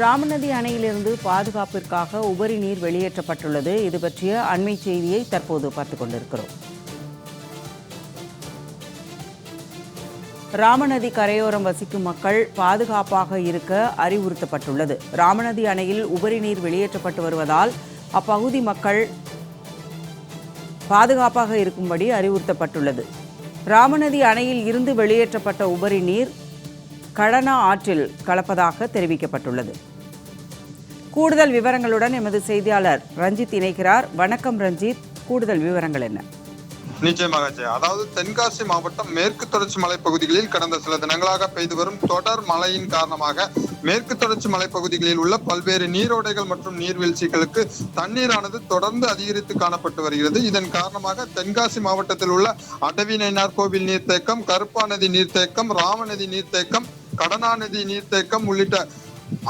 ராமநதி அணையிலிருந்து பாதுகாப்பிற்காக உபரி நீர் வெளியேற்றப்பட்டுள்ளது. இது பற்றிய அண்மை செய்தியை தற்போது பார்த்துக் கொண்டிருக்கிறோம். ராமநதி கரையோரம் வசிக்கும் மக்கள் பாதுகாப்பாக இருக்க அறிவுறுத்தப்பட்டுள்ளது. ராமநதி அணையில் உபரி நீர் வெளியேற்றப்பட்டு வருவதால் அப்பகுதி மக்கள் பாதுகாப்பாக இருக்கும்படி அறிவுறுத்தப்பட்டுள்ளது. ராமநதி அணையில் இருந்து வெளியேற்றப்பட்ட உபரி நீர் கடனா ஆற்றில் கலப்பதாக தெரிவிக்கப்பட்டுள்ளது. கூடுதல் விவரங்களுடன் எமது செய்தியாளர் ரஞ்சித் இணைக்கிறார் வணக்கம் ரஞ்சித். கூடுதல் விவரங்கள் என்ன? நிச்சயமாக அதாவது தென்காசி மாவட்டம் மேற்கு தொடர்ச்சி மலைப்பகுதிகளில் கடந்த சில தினங்களாக பெய்து வரும் தொடர் மழையின் காரணமாக மேற்கு தொடர்ச்சி மலைப்பகுதிகளில் உள்ள பல்வேறு நீரோடைகள் மற்றும் நீர்வீழ்ச்சிகளுக்கு தண்ணீரானது தொடர்ந்து அதிகரித்து காணப்பட்டு வருகிறது. இதன் காரணமாக தென்காசி மாவட்டத்தில் உள்ள அடவிநைனார் கோவில் நீர்த்தேக்கம் கருப்பா நதி நீர்த்தேக்கம் ராமநதி நீர்த்தேக்கம் கடனாநிதி நீர்த்தேக்கம் உள்ளிட்ட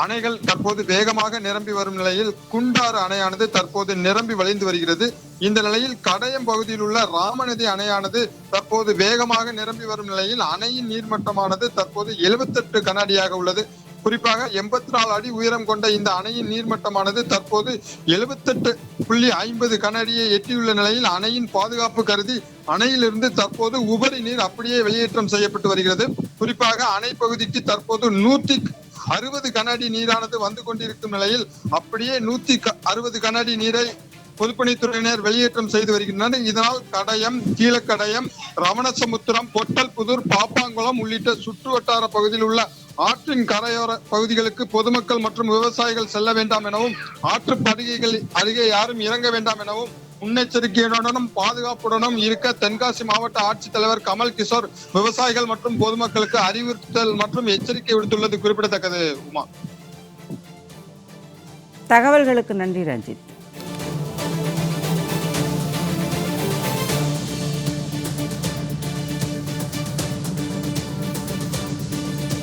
அணைகள் தற்போது வேகமாக நிரம்பி வரும் நிலையில் குண்டாறு அணையானது தற்போது நிரம்பி வழிந்து வருகிறது. இந்த நிலையில் கடையம் பகுதியில் உள்ள ராமநதி அணையானது தற்போது வேகமாக நிரம்பி வரும் நிலையில் அணையின் நீர்மட்டமானது தற்போது 78 கனஅடியாக உள்ளது. குறிப்பாக எண்பத்தி நாலு அடி உயரம் கொண்ட இந்த அணையின் நீர்மட்டமானது தற்போது 78 புள்ளி ஐம்பது கனஅடியை எட்டியுள்ள நிலையில் அணையின் பாதுகாப்பு கருதி அணையிலிருந்து தற்போது உபரி நீர் அப்படியே வெளியேற்றம் செய்யப்பட்டு வருகிறது. குறிப்பாக அணை பகுதிக்கு தற்போது நூத்தி அறுபது கனஅடி நீரானது வந்து கொண்டிருக்கும் நிலையில் அப்படியே நூத்தி அறுபது கனஅடி நீரை பொதுப்பணித்துறையினர் வெளியேற்றம் செய்து வருகின்றனர். இதனால் கடையம் கீழக்கடையம் ரமணசமுத்திரம் பொட்டல்புதூர் பாப்பாங்குளம் உள்ளிட்ட சுற்று வட்டார பகுதியில் உள்ள ஆற்றின் கரையோர பகுதிகளுக்கு பொதுமக்கள் மற்றும் விவசாயிகள் செல்ல வேண்டாம் எனவும் ஆற்று படுகைகள் அருகே யாரும் இறங்க வேண்டாம் எனவும் முன்னெச்சரிக்கையுடனும் பாதுகாப்புடனும் இருக்க தென்காசி மாவட்ட ஆட்சித்தலைவர் கமல் கிஷோர் விவசாயிகள் மற்றும் பொதுமக்களுக்கு அறிவுறுத்தல் மற்றும் எச்சரிக்கை விடுத்துள்ளது குறிப்பிடத்தக்கது. உமா. தகவல்களுக்கு நன்றி ரஞ்சித்.